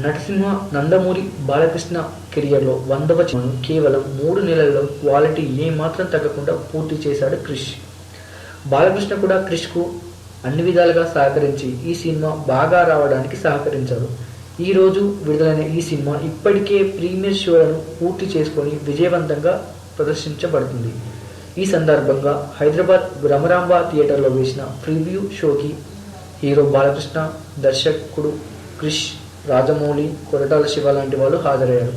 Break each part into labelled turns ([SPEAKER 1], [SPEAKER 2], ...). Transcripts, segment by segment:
[SPEAKER 1] నరసింహ నందమూరి బాలకృష్ణ కెరియర్లో వందవ చిత్రం. కేవలం మూడు నెలల్లో క్వాలిటీ ఏమాత్రం తగ్గకుండా పూర్తి చేశాడు క్రిష్. బాలకృష్ణ కూడా క్రిష్కు అన్ని విధాలుగా సహకరించి ఈ సినిమా బాగా రావడానికి సహకరించారు ఈ రోజు విడుదలైన ఈ సినిమా ఇప్పటికే ప్రీమియర్ షోలను పూర్తి చేసుకొని విజయవంతంగా ప్రదర్శించబడుతుంది. ఈ సందర్భంగా హైదరాబాద్ రమరాంబ థియేటర్లో వేసిన ప్రివ్యూ షోకి హీరో బాలకృష్ణ దర్శకుడు క్రిష్ రాజమౌళి కొరటాల శివ లాంటి వాళ్ళు హాజరయ్యారు.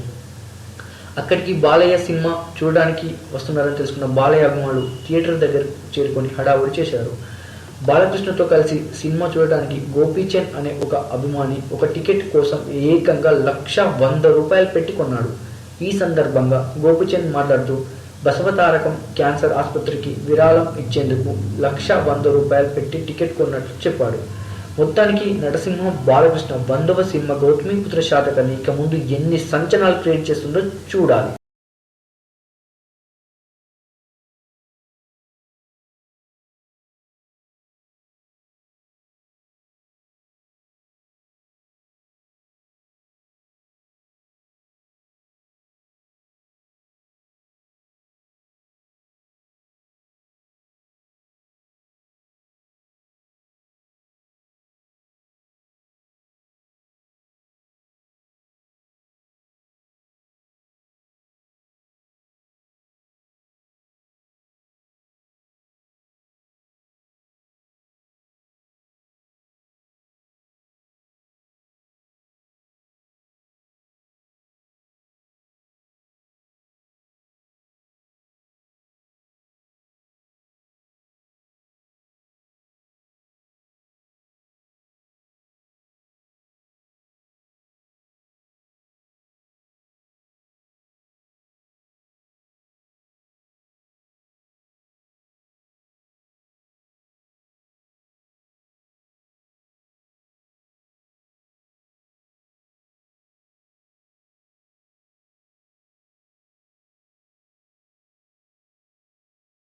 [SPEAKER 1] అక్కడికి బాలయ్య సినిమా చూడడానికి వస్తున్నారని తెలుసుకున్న బాలయ్య అభిమానులు థియేటర్ దగ్గర చేరుకొని హడావుడి చేశారు. బాలకృష్ణతో కలిసి సినిమా చూడడానికి గోపీచంద్ అనే ఒక అభిమాని ఒక టికెట్ కోసం ఏకంగా లక్ష వంద రూపాయలు పెట్టి కొన్నాడు. ఈ సందర్భంగా గోపీచంద్ మాట్లాడుతూ బసవతారకం క్యాన్సర్ ఆసుపత్రికి విరాళం ఇచ్చేందుకు లక్ష వంద రూపాయలు పెట్టి టికెట్ కొన్నట్లు చెప్పాడు. మొత్తానికి నరసింహ బాలకృష్ణ వందవ సినిమా గౌతమిపుత్ర శాతకాన్ని ఇక ముందు ఎన్ని సంచలనాలు క్రియేట్ చేస్తుందో చూడాలి.